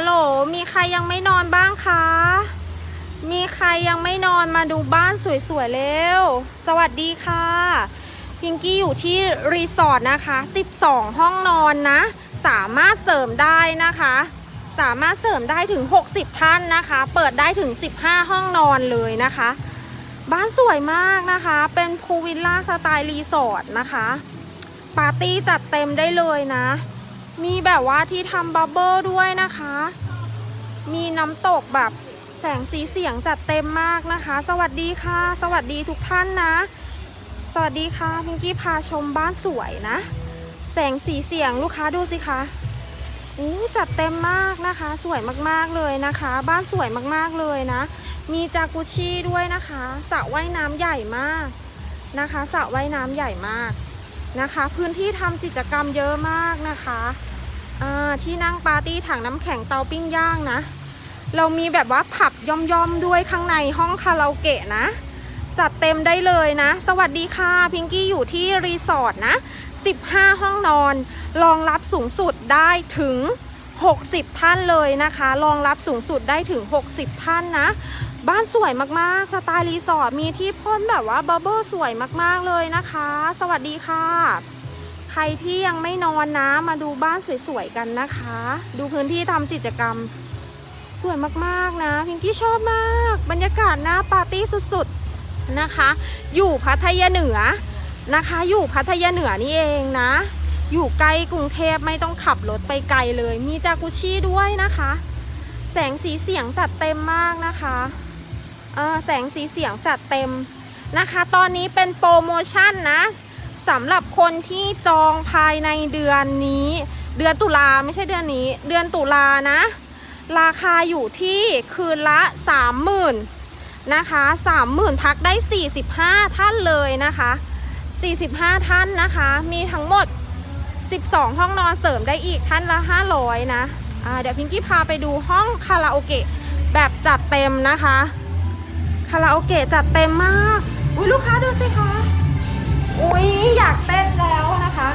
ฮัลโหล มีใครยังไม่นอนบ้างคะ มีใครยังไม่นอนมาดูบ้านสวยๆเร็ว สวัสดีค่ะ พิงกี้อยู่ที่รีสอร์ทนะคะ 12 ห้องนอนนะ สามารถเสริมได้นะคะ สามารถเสริมได้ถึง 60 ท่านนะคะ เปิดได้ถึง 15 ห้องนอนเลยนะคะ บ้านสวยมากนะคะ เป็นพูลวิลล่าสไตล์รีสอร์ทนะคะ ปาร์ตี้จัดเต็มได้เลยนะ มีแบบว่าที่ทำบับเบิลด้วยนะคะ มีน้ำตกแบบแสงสีเสียงจัดเต็มมากนะคะ สวัสดีค่ะ สวัสดีทุกท่านนะ สวัสดีค่ะพิงกี้พาชมบ้านสวยนะ แสงสีเสียงลูกค้าดูสิคะอู้จัดเต็มมากนะคะ สวยมากๆเลยนะคะ บ้านสวยมากๆเลยนะ มีจากุชิด้วยนะคะสระว่ายน้ำใหญ่มากนะคะสระว่ายน้ำใหญ่มาก นะคะ พื้นที่ทำกิจกรรมเยอะมากนะคะที่นั่งปาร์ตี้ถังน้ำแข็งเตาปิ้งย่างนะ เรามีแบบว่าผับย่อมๆด้วยข้างในห้องคาราโอเกะนะ จัดเต็มได้เลยนะ สวัสดีค่ะ พิงกี้อยู่ที่รีสอร์ทนะ 15 ห้องนอนรองรับสูงสุดได้ถึง 60 ท่านเลยนะคะรองรับสูงสุดได้ถึง 60 ท่านนะ บ้านสวยมากๆ สไตล์รีสอร์ทมีที่พ่นแบบว่าบับเบิลสวยมากๆเลยนะคะ สวัสดีค่ะ ใครที่ยังไม่นอนนะมาดูบ้านสวยๆกันนะคะ ดูพื้นที่ทำกิจกรรม สวยมากๆนะ พิงกี้ชอบมาก บรรยากาศหน้าปาร์ตี้สุดๆนะคะ อยู่พัทยาเหนือนะคะ อยู่พัทยาเหนือนี่เองนะ อยู่ใกล้กรุงเทพไม่ต้องขับรถไปไกลเลย มีจากุชิด้วยนะคะ แสงสีเสียงจัดเต็มมากนะคะ แสงสีเสียงจัดเต็มนะคะ ตอนนี้เป็นโปรโมชั่นนะสำหรับคนที่จองภายในเดือนนี้ เดือนตุลาไม่ใช่เดือนนี้ เดือนตุลานะ ราคาอยู่ที่คืนละ 30,000นะคะ30,000 พักได้ 45 ท่านเลยนะคะ 45 ท่านนะคะ มีทั้งหมด 12 ห้องนอนเสริมได้อีกท่านละ 500 นะอ่าเดี๋ยวพิงกี้พาไปดูห้องคาราโอเกะแบบจัดเต็มนะคะ คาราโอเกะจัดเต็มมาก อุ้ยลูกค้าดูสิคะ อุ้ยอยากเต้นแล้วนะคะ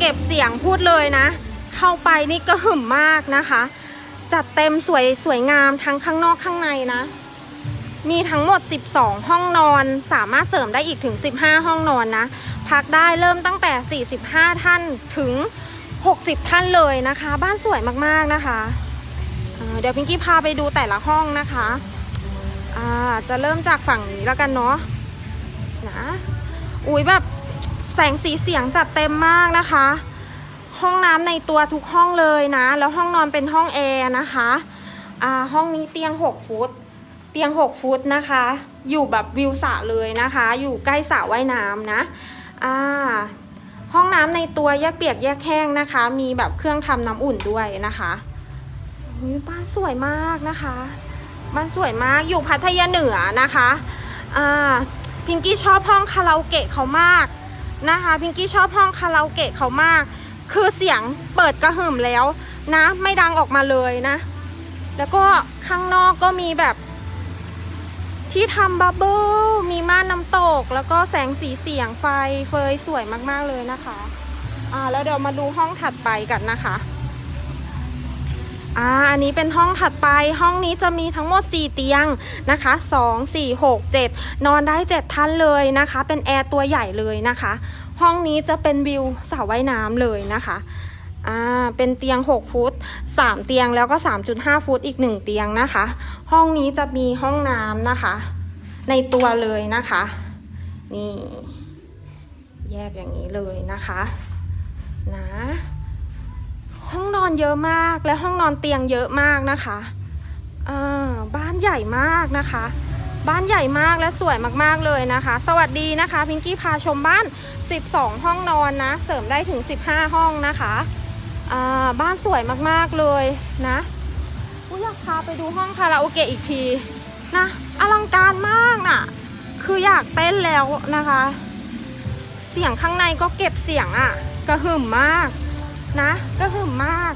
เก็บเสียงพูดเลยนะ เข้าไปนี่ก็หึ่มมากนะคะ จัดเต็มสวยสวยงามทั้งข้างนอกข้างในนะ มีทั้งหมด 12 ห้องนอน สามารถเสริมได้อีกถึง 15 ห้องนอนนะ พักได้เริ่มตั้งแต่ 45 ท่านถึง 60 ท่านเลยนะคะ บ้านสวยมากๆนะคะเดี๋ยวพิงกี้พาไปดูแต่ละห้องนะคะอาจะเริ่มจากฝั่งนี้แล้วกันเนาะนะอุ้ยแบบ สงสีเสียงจัดเต็มมากนะคะ ห้องน้ำในตัวทุกห้องเลยนะ แล้วห้องนอนเป็นห้องแอร์นะคะอ่าห้องนี้เตียง 6 ฟุต เตียง 6 ฟุตนะคะ อยู่แบบวิวสระเลยนะคะ อยู่ใกล้สระว่ายน้ำนะอ่าห้องน้ำในตัวแยกเปียกแยกแห้งนะคะ มีแบบเครื่องทำน้ำอุ่นด้วยนะคะบ้านสวยมากนะคะบ้านสวยมากอยู่พัทยาเหนือนะคะอ่าพิงกี้ชอบห้องคาราโอเกะเขามาก นะคะพิงกี้ชอบห้องคาราโอเกะเขามาก คือเสียงเปิดกระหึ่มแล้วนะ ไม่ดังออกมาเลยนะ แล้วก็ข้างนอกก็มีแบบ ที่ทำบับเบิ้ลมีม่านน้ำตก แล้วก็แสงสีเสียงไฟเฟยสวยมากๆเลยนะคะอ่าแล้วเดี๋ยวมาดูห้องถัดไปกันนะคะ อ่าอันนี้เป็นห้องถัดไปห้องนี้จะมีทั้งหมด 4 เตียงนะคะ2 4 6 7 นอนได้ 7 ท่านเลยนะคะ เป็นแอร์ตัวใหญ่เลยนะคะ ห้องนี้จะเป็นวิวสระว่ายน้ำเลยนะคะอ่าเป็นเตียง 6 ฟุต 3 เตียงแล้วก็ 3.5 ฟุตอีก 1 เตียงนะคะ ห้องนี้จะมีห้องน้ำนะคะ ในตัวเลยนะคะ นี่ แยกอย่างนี้เลยนะคะ นะ ห้องนอนเยอะมากและห้องนอนเตียงเยอะมากนะคะบ้านใหญ่มากนะคะ บ้านใหญ่มากและสวยมากๆเลยนะคะ สวัสดีนะคะพิงกี้พาชมบ้าน 12 ห้องนอนนะ เสริมได้ถึง 15 ห้องนะคะบ้านสวยมากๆเลยนะอุยอยากพาไปดูห้องคาราโอเกะอีกทีนะอลังการมากน่ะ คืออยากเต้นแล้วนะคะ เสียงข้างในก็เก็บเสียงอะ่ะ กระหึ่มมาก นะ ก็หึมมาก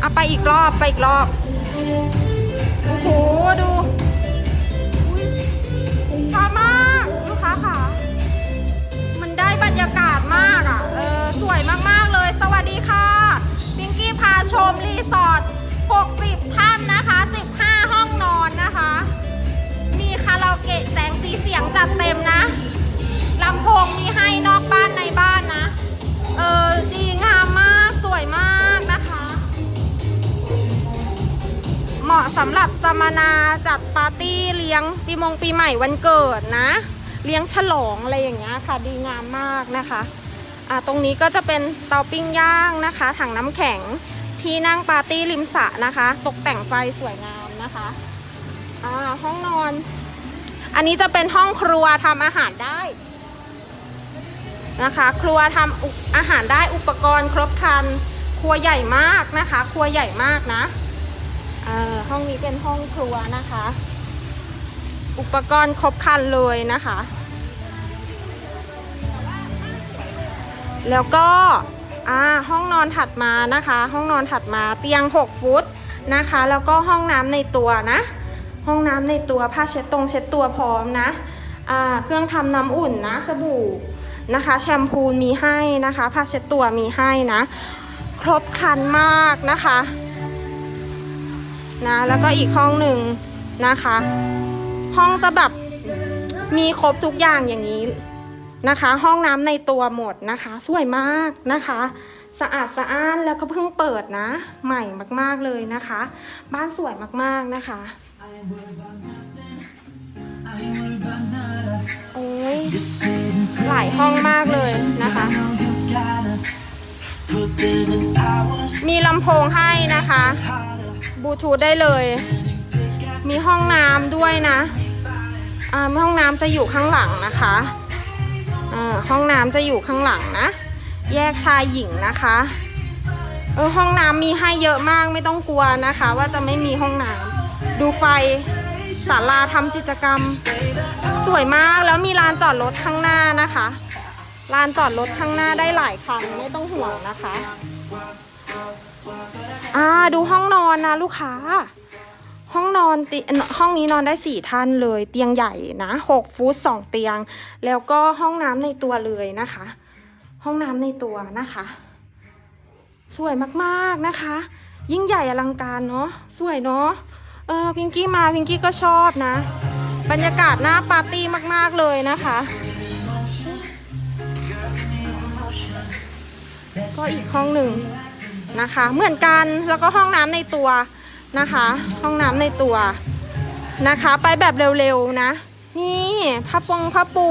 เอาไปอีกรอบไปอีกรอบ โอ้โห ดูชอบมากลูกค้าค่ะ มันได้บรรยากาศมากอะ เออ สวยมากๆเลย สวัสดีค่ะพิงกี้พาชมรีสอร์ท60 ท่านนะคะ 15 ห้องนอนนะคะ มีคาราโอเกะแสงสีเสียงจัดเต็มนะลำโพงมีให้นอกะสำหรับสัมมนาจัดปาร์ตี้เลี้ยงปีมงปีใหม่วันเกิดนะ เลี้ยงฉลองอะไรอย่างเงี้ยค่ะดีงามมากนะคะอ่าตรงนี้ก็จะเป็นเตาปิ้งย่างนะคะถังน้ำแข็งที่นั่งปาร์ตี้ริมสระนะคะ ตกแต่งไฟสวยงามนะคะอ่าห้องนอน อันนี้จะเป็นห้องครัวทำอาหารได้นะคะ ครัวทำอุอาหารได้อุปกรณ์ครบครันครัวใหญ่มากนะคะ ครัวใหญ่มากนะ เอ่อห้องนี้เป็นห้องครัวนะคะ อุปกรณ์ครบครันเลยนะคะ แล้วก็อ่าห้องนอนถัดมานะคะ ห้องนอนถัดมาเตียง 6 ฟุตนะคะ แล้วก็ห้องน้ำในตัวนะ ห้องน้ำในตัวผ้าเช็ดตรงเช็ดตัวพร้อมนะอ่าเครื่องทำน้ำอุ่นนะสบู่นะคะ แชมพูมีให้นะคะผ้าเช็ดตัวมีให้นะ ครบครันมากนะคะ นะ แล้วก็อีกห้องหนึ่งนะคะ ห้องจะแบบมีครบทุกอย่างอย่างนี้นะคะ ห้องน้ำในตัวหมดนะคะ สวยมากนะคะ สะอาดสะอ้านแล้วก็เพิ่งเปิดนะ ใหม่มากๆเลยนะคะ บ้านสวยมากๆนะคะโอ้ยหลายห้องมากเลยนะคะ มีลำโพงให้นะคะ บลูทูธได้เลย มีห้องน้ำด้วยนะอ่าห้องน้ำจะอยู่ข้างหลังนะคะอ่าห้องน้ำจะอยู่ข้างหลังนะ แยกชายหญิงนะคะเออห้องน้ำมีให้เยอะมากไม่ต้องกลัวนะคะ ว่าจะไม่มีห้องน้ำดูไฟศาลาทำกิจกรรม สวยมากแล้วมีลานจอดรถข้างหน้านะคะลานจอดรถข้างหน้าได้หลายคันไม่ต้องห่วงนะคะ อ่าดูห้องนอนนะลูกค้า ห้องนอนติห้องนี้นอนได้สี่ท่านเลย เตียงใหญ่นะหกฟุตสองเตียง แล้วก็ห้องน้ำในตัวเลยนะคะ ห้องน้ำในตัวนะคะ สวยมากๆนะคะ ยิ่งใหญ่อลังการเนาะสวยเนาะเออพิงกี้มาพิงกี้ก็ชอบนะ บรรยากาศหน้าปาร์ตี้มาก ๆเลยนะคะก็อีกห้องหนึ่ง นะคะ เหมือนกันแล้วก็ห้องน้ำในตัวนะคะ ห้องน้ำในตัวนะคะ ไปแบบเร็วๆนะ นี่ผ้าปงผ้าปู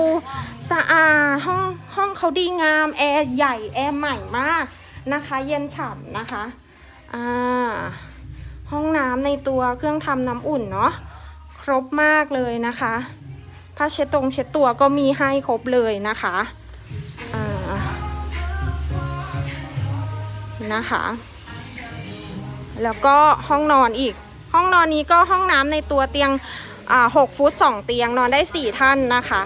สะอาดห้องห้องเขาดีงามแอร์ใหญ่แอร์ใหม่มากนะคะ เย็นฉ่ำนะคะอ่าห้องน้ำในตัวเครื่องทำน้ำอุ่นเนาะครบมากเลยนะคะผ้าเช็ดตรงเช็ดตัวก็มีให้ครบเลยนะคะ นะคะ แล้วก็ห้องนอนอีก ห้องนอนนี้ก็ห้องน้ำในตัวเตียงหกฟุตสองเตียงนอนได้สี่ท่านนะคะ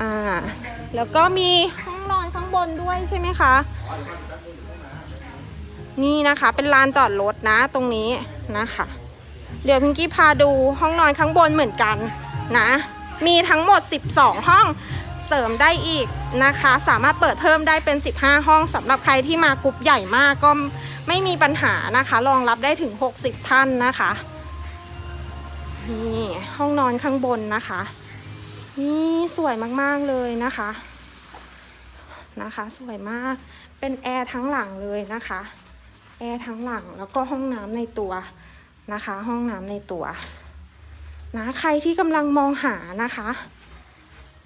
อ่าแล้วก็มีห้องนอนข้างบนด้วยใช่ไหมคะ นี่นะคะเป็นลานจอดรถนะตรงนี้นะคะ เดี๋ยวพิงกี้พาดูห้องนอนข้างบนเหมือนกันนะ มีทั้งหมด 12 ห้องเสริมได้อีก นะคะ สามารถเปิดเพิ่มได้เป็น 15 ห้องสำหรับใครที่มากรุ๊ปใหญ่มากก็ไม่มีปัญหานะคะรองรับได้ถึง 60 ท่านนะคะนี่ห้องนอนข้างบนนะคะ นี่สวยมากๆเลยนะคะนะคะ สวยมากเป็นแอร์ทั้งหลังเลยนะคะแอร์ทั้งหลังแล้วก็ห้องน้ำในตัวนะคะ ห้องน้ำในตัวนะใครที่กำลังมองหานะคะ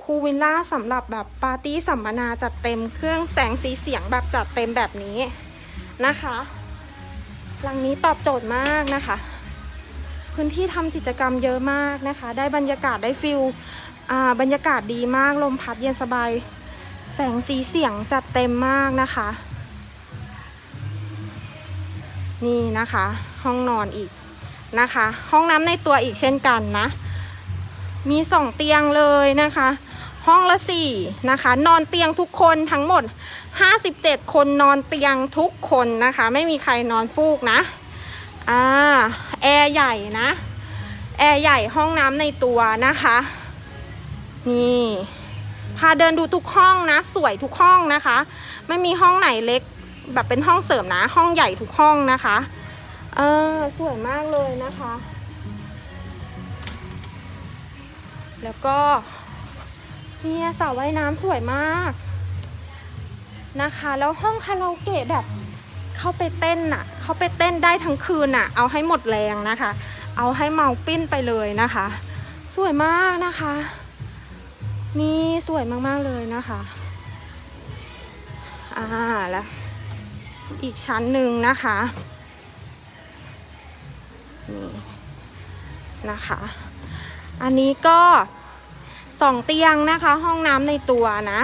พูลวิลล่าสำหรับแบบปาร์ตี้สัมมนาจัดเต็มเครื่องแสงสีเสียงแบบจัดเต็มแบบนี้นะคะหลังนี้ตอบโจทย์มากนะคะ พื้นที่ทำกิจกรรมเยอะมากนะคะ ได้บรรยากาศได้ฟิลอ่าบรรยากาศดีมากลมพัดเย็นสบาย แสงสีเสียงจัดเต็มมากนะคะ นี่นะคะ ห้องนอนอีกนะคะ ห้องน้ำในตัวอีกเช่นกันนะ มีสองเตียงเลยนะคะ ห้องละสี่นะคะ นอนเตียงทุกคนทั้งหมด 57 คนนอนเตียงทุกคนนะคะ ไม่มีใครนอนฟูกนะอ่าแอร์ใหญ่นะแอร์ใหญ่ห้องน้ำในตัวนะคะ นี่พาเดินดูทุกห้องนะ สวยทุกห้องนะคะ ไม่มีห้องไหนเล็กแบบเป็นห้องเสริมนะ ห้องใหญ่ทุกห้องนะคะ เออสวยมากเลยนะคะ แล้วก็ เนี่ยสระว่ายน้ำสวยมากนะคะ แล้วห้องคาราโอเกะแบบเข้าไปเต้นน่ะ เข้าไปเต้นได้ทั้งคืนน่ะ เอาให้หมดแรงนะคะ เอาให้เมาปิ้นไปเลยนะคะ สวยมากนะคะ นี่สวยมากๆเลยนะคะอ่าแล้วอีกชั้นหนึ่งนะคะนี่นะคะ อันนี้ก็ สองเตียงนะคะ ห้องน้ำในตัวนะ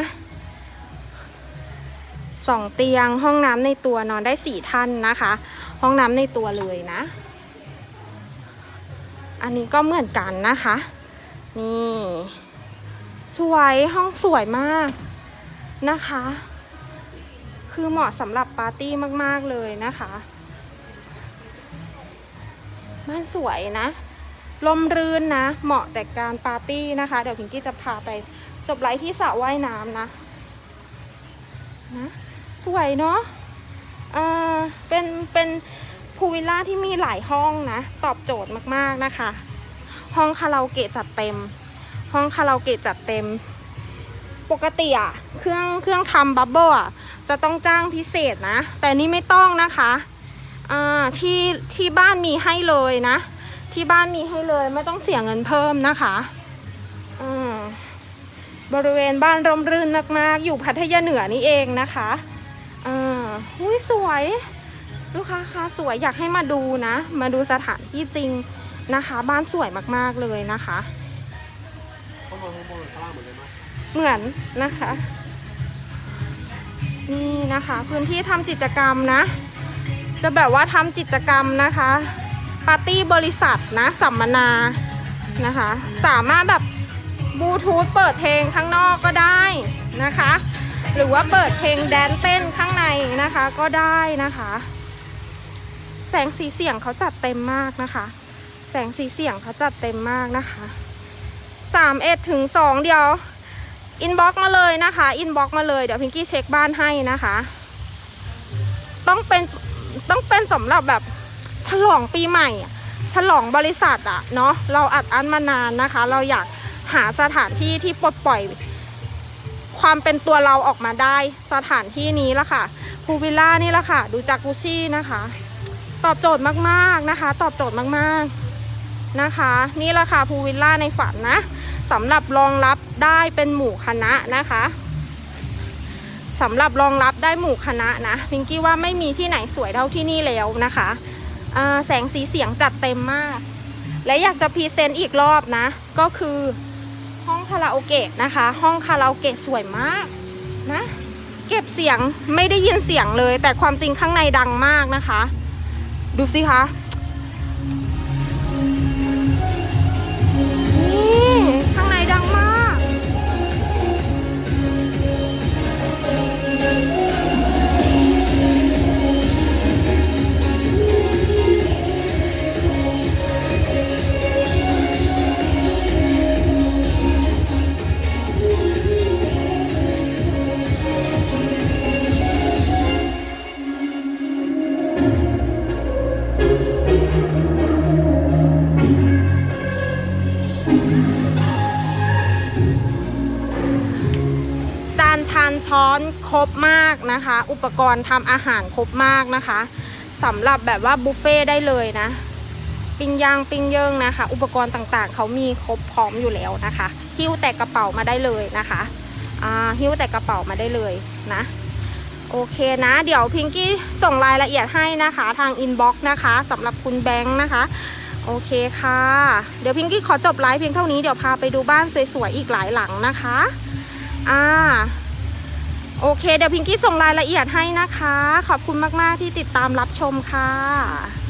สองเตียงห้องน้ำในตัวนอนได้สี่ท่านนะคะ ห้องน้ำในตัวเลยนะ อันนี้ก็เหมือนกันนะคะ นี่ สวยห้องสวยมากนะคะ คือเหมาะสำหรับปาร์ตี้มาก ๆ เลยนะคะ บ้านสวยนะ ลมรื่นนะ เหมาะแต่การปาร์ตี้นะคะ เดี๋ยวพิงกี้จะพาไปจบไลฟ์ที่สระว่ายน้ำนะนะสวยเนาะเออเป็นเป็นพูลวิลล่าที่มีหลายห้องนะ ตอบโจทย์มากๆนะคะ ห้องคาราโอเกะจัดเต็ม ห้องคาราโอเกะจัดเต็ม ปกติอะเครื่องเครื่องทำบับเบิ้ลอะจะต้องจ้างพิเศษนะ แต่นี่ไม่ต้องนะคะอ่าที่ที่บ้านมีให้เลยนะ ที่บ้านมีให้เลยไม่ต้องเสียเงินเพิ่มนะคะอืมบริเวณบ้านร่มรื่นมากๆ อยู่พัทยาเหนือนี่เองนะคะอ่าอุ้ยสวย ลูกค้าคะสวยอยากให้มาดูนะ มาดูสถานที่จริงนะคะ บ้านสวยมากๆเลยนะคะเหมือนนไหมเหมือนนะคะ นี่นะคะ พื้นที่ทำกิจกรรมนะ จะแบบว่าทำกิจกรรมนะคะ ปาร์ตี้บริษัทนะสัมมนานะคะ สามารถแบบบลูทูธเปิดเพลงข้างนอกก็ได้นะคะ หรือว่าเปิดเพลงแดนเต้นข้างในนะคะก็ได้นะคะ แสงสีเสียงเขาจัดเต็มมากนะคะ แสงสีเสียงเขาจัดเต็มมากนะคะสามเอ็ดถึงสองเดียวอินบ็อกมาเลยนะคะอินบ็อกมาเลยเดี๋ยวพิงกี้เช็คบ้านให้นะคะ ต้องเป็นต้องเป็นสำหรับแบบ ลองปีใหม่ ฉลองบริษัทอะเนาะเราอัดอั้นมานานนะคะ เราอยากหาสถานที่ที่ปลดปล่อยความเป็นตัวเราออกมาได้สถานที่นี้ละค่ะพูวิลล่านี่ละค่ะ ดูจากกุชี่นะคะ ตอบโจทย์มากๆนะคะ ตอบโจทย์มากๆนะคะ นี่ละค่ะพูวิลล่าในฝันนะสำหรับรองรับได้เป็นหมู่คณะนะคะสำหรับรองรับได้หมู่คณะนะพิงกี้ว่าไม่มีที่ไหนสวยเท่าที่นี่แล้วนะคะ แสงสีเสียงจัดเต็มมาก และอยากจะพรีเซนต์อีกรอบนะ ก็คือห้องคาราโอเกะนะคะ ห้องคาราโอเกะสวยมากนะ เก็บเสียงไม่ได้ยินเสียงเลย แต่ความจริงข้างในดังมากนะคะ ดูสิคะ บมากนะคะ อุปกรณ์ทำอาหารครบมากนะคะสำหรับแบบว่าบุฟเฟ่ได้เลยนะ ปิ้งย่างปิ้งเยิงนะคะ อุปกรณ์ต่างๆ เขามีครบพร้อมอยู่แล้วนะคะ หิ้วแต่กระเป๋ามาได้เลยนะคะอ่าหิ้วแต่กระเป๋ามาได้เลยนะโอเคนะ เดี๋ยวพิงกี้ส่งรายละเอียดให้นะคะทางอินบ็อกซ์นะคะสำหรับคุณแบงค์นะคะ โอเคค่ะ เดี๋ยวพิงกี้ขอจบไลฟ์เพียงเท่านี้เดี๋ยวพาไปดูบ้านสวยๆอีกหลายหลังนะคะ อ่า โอเค เดี๋ยวพิงกี้ส่งรายละเอียดให้นะคะ ขอบคุณมาก ๆ ที่ติดตามรับชมค่ะ